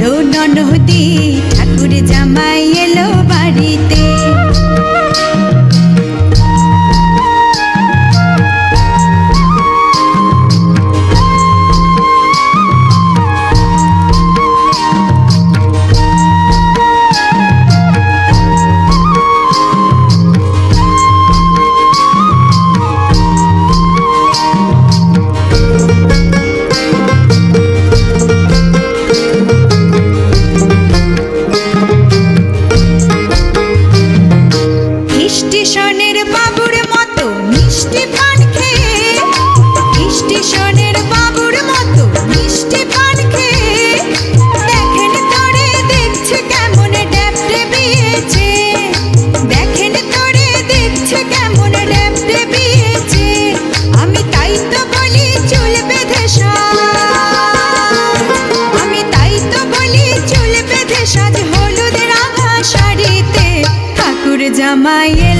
লো ননহদি ঠাকুর জামাই এলো বাড়িতে। স্টেশনের বাবুর মতো মিষ্টি পান খেয়ে, স্টেশনের বাবুর মতো মিষ্টি পান খেয়ে, দেখেন দেখছে কেমন ড্যাপটে বিয়েছে দেখেন দেখছে কেমন ড্যাপটে বিয়েছে আমি তাই তো বলি চুল বেঁধে আমি তাই তো বলি চুল বেঁধে সাজ হলুদ রাঙা শাড়িতে ঠাকুর জামাইয়ের